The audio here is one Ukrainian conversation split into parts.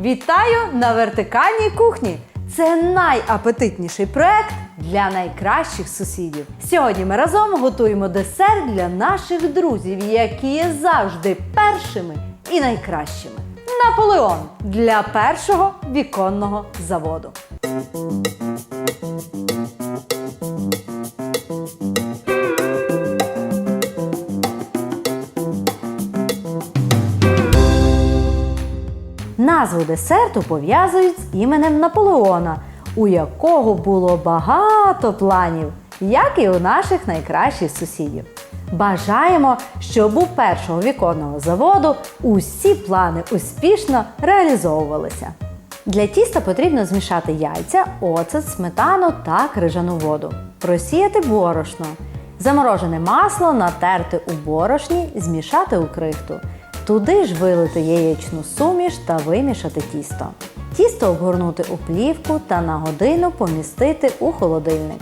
Вітаю на вертикальній кухні! Це найапетитніший проект для найкращих сусідів. Сьогодні ми разом готуємо десерт для наших друзів, які є завжди першими і найкращими. Наполеон для першого віконного заводу. Назву десерту пов'язують з іменем Наполеона, у якого було багато планів, як і у наших найкращих сусідів. Бажаємо, щоб у першого віконного заводу усі плани успішно реалізовувалися. Для тіста потрібно змішати яйця, оцет, сметану та крижану воду, просіяти борошно, заморожене масло натерти у борошні, змішати у крихту. Туди ж вилити яєчну суміш та вимішати тісто. Тісто обгорнути у плівку та на годину помістити у холодильник.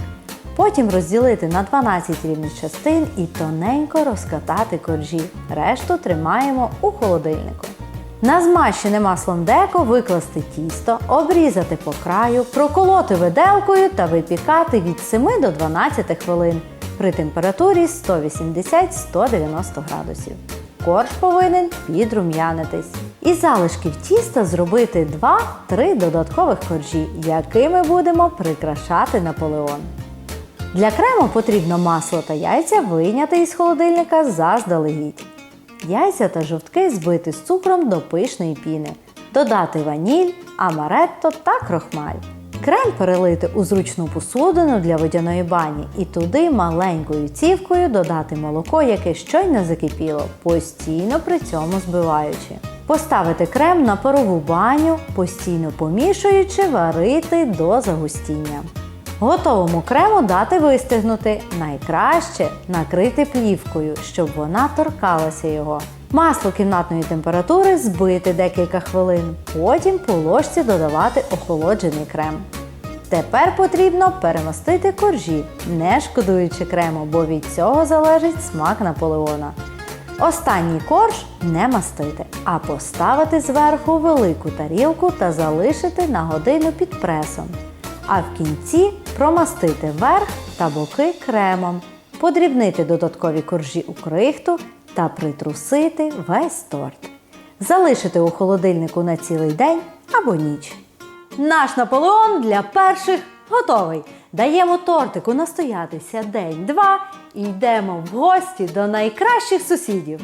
Потім розділити на 12 рівних частин і тоненько розкатати коржі. Решту тримаємо у холодильнику. На змащене маслом деко викласти тісто, обрізати по краю, проколоти виделкою та випікати від 7 до 12 хвилин при температурі 180-190 градусів. Корж повинен підрум'янитись. Із залишків тіста зробити 2-3 додаткових коржі, якими будемо прикрашати Наполеон. Для крему потрібно масло та яйця вийняти із холодильника заздалегідь. Яйця та жовтки збити з цукром до пишної піни. Додати ваніль, амаретто та крохмаль. Крем перелити у зручну посудину для водяної бані і туди маленькою цівкою додати молоко, яке щойно закипіло, постійно при цьому збиваючи. Поставити крем на парову баню, постійно помішуючи, варити до загустіння. Готовому крему дати вистигнути. Найкраще накрити плівкою, щоб вона торкалася його. Масло кімнатної температури збити декілька хвилин. Потім по ложці додавати охолоджений крем. Тепер потрібно перемостити коржі, не шкодуючи крему, бо від цього залежить смак Наполеона. Останній корж не мастити, а поставити зверху велику тарілку та залишити на годину під пресом. А в кінці промастити верх та боки кремом, подрібнити додаткові коржі у крихту та притрусити весь торт. Залишити у холодильнику на цілий день або ніч. Наш Наполеон для перших готовий. Даємо тортику настоятися день-два і йдемо в гості до найкращих сусідів.